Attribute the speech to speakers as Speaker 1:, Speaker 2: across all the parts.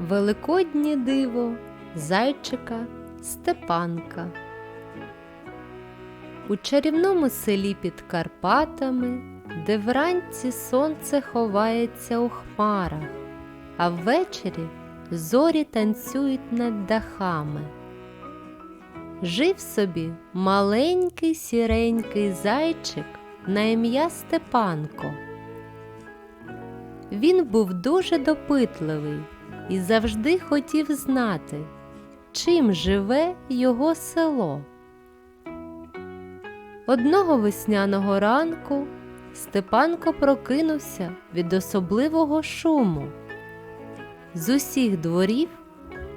Speaker 1: Великоднє диво зайчика Степанка. У чарівному селі під Карпатами, де вранці сонце ховається у хмарах, а ввечері зорі танцюють над дахами. Жив собі маленький сіренький зайчик на ім'я Степанко. Він був дуже допитливий і завжди хотів знати, чим живе його село. Одного весняного ранку Степанко прокинувся від особливого шуму. З усіх дворів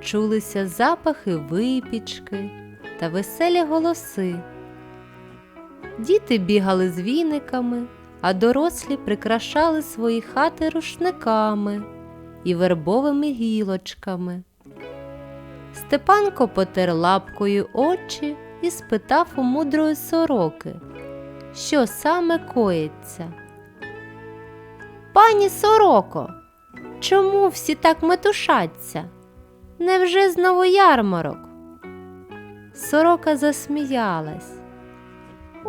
Speaker 1: чулися запахи випічки та веселі голоси. Діти бігали з віниками, а дорослі прикрашали свої хати рушниками і вербовими гілочками. Степанко потер лапкою очі і спитав у мудрої сороки, що саме коїться. Пані сороко, чому всі так метушаться? Невже знову ярмарок? Сорока засміялась.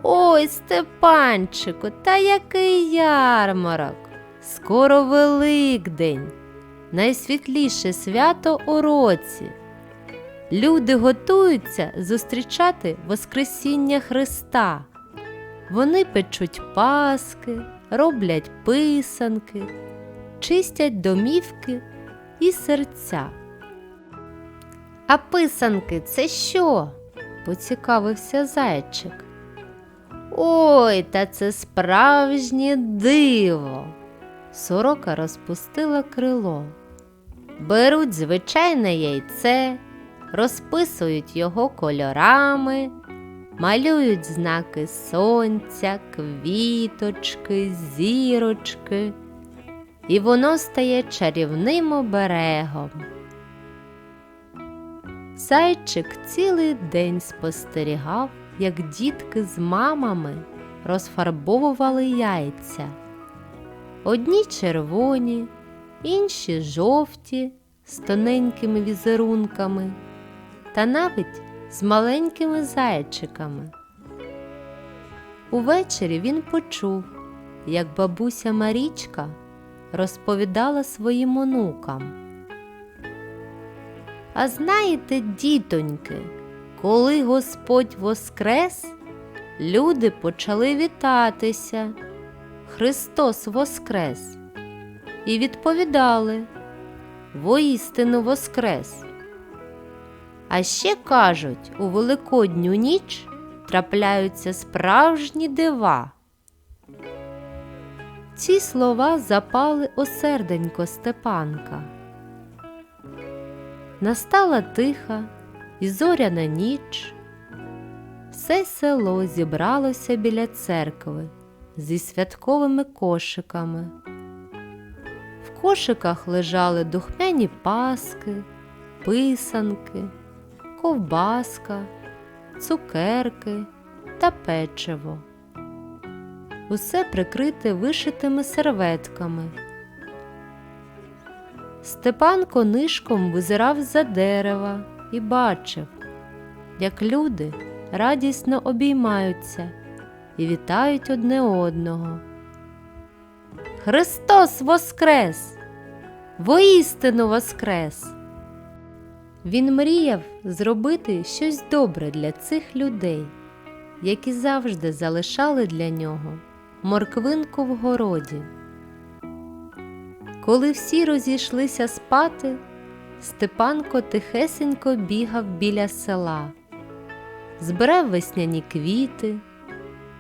Speaker 1: Ой, Степанчику, та який ярмарок? Скоро Великдень, найсвітліше свято у році. Люди готуються зустрічати Воскресіння Христа. Вони печуть паски, роблять писанки, чистять домівки і серця. А писанки це що? поцікавився зайчик. Ой, та це справжнє диво. Сорока розпустила крило. Беруть звичайне яйце, розписують його кольорами, малюють знаки сонця, квіточки, зірочки, і воно стає чарівним оберегом. Зайчик цілий день спостерігав, як дітки з мамами розфарбовували яйця. Одні червоні, інші жовті з тоненькими візерунками та навіть з маленькими зайчиками. Увечері він почув, як бабуся Марічка розповідала своїм онукам. А знаєте, дітоньки, коли Господь воскрес, люди почали вітатися. Христос воскрес. І відповідали воістину воскрес. А ще кажуть, у Великодню ніч трапляються справжні дива. Ці слова запали у серденько Степанка. Настала тиха і зоряна ніч. Все село зібралося біля церкви зі святковими кошиками. Кошиках лежали духмяні паски, писанки, ковбаска, цукерки та печиво. Усе прикрите вишитими серветками. Степанко нишком визирав за дерева і бачив, як люди радісно обіймаються і вітають одне одного. Христос Воскрес! Воістину Воскрес! Він мріяв зробити щось добре для цих людей, які завжди залишали для нього морквинку в городі. Коли всі розійшлися спати, Степанко тихесенько бігав біля села, збирав весняні квіти,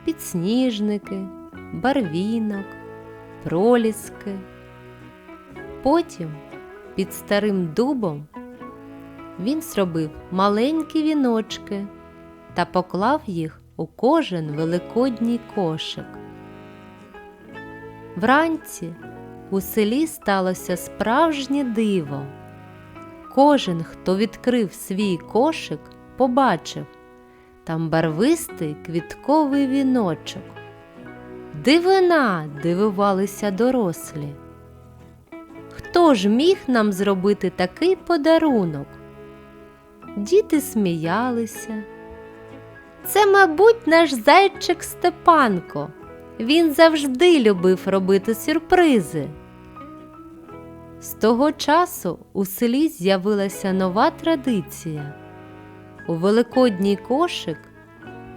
Speaker 1: підсніжники, барвінок, проліски. Потім під старим дубом він зробив маленькі віночки та поклав їх у кожен великодній кошик. Вранці у селі сталося справжнє диво. Кожен, хто відкрив свій кошик, побачив там барвистий квітковий віночок. Дивина, дивувалися дорослі. Хто ж міг нам зробити такий подарунок? Діти сміялися. Це, мабуть, наш зайчик Степанко. Він завжди любив робити сюрпризи. З того часу у селі з'явилася нова традиція. У великодній кошик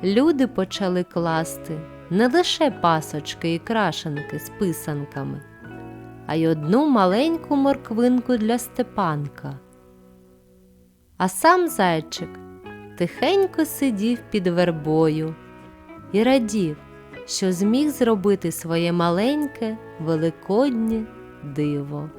Speaker 1: люди почали класти не лише пасочки і крашенки з писанками, а й одну маленьку морквинку для Степанка. А сам зайчик тихенько сидів під вербою і радів, що зміг зробити своє маленьке великоднє диво.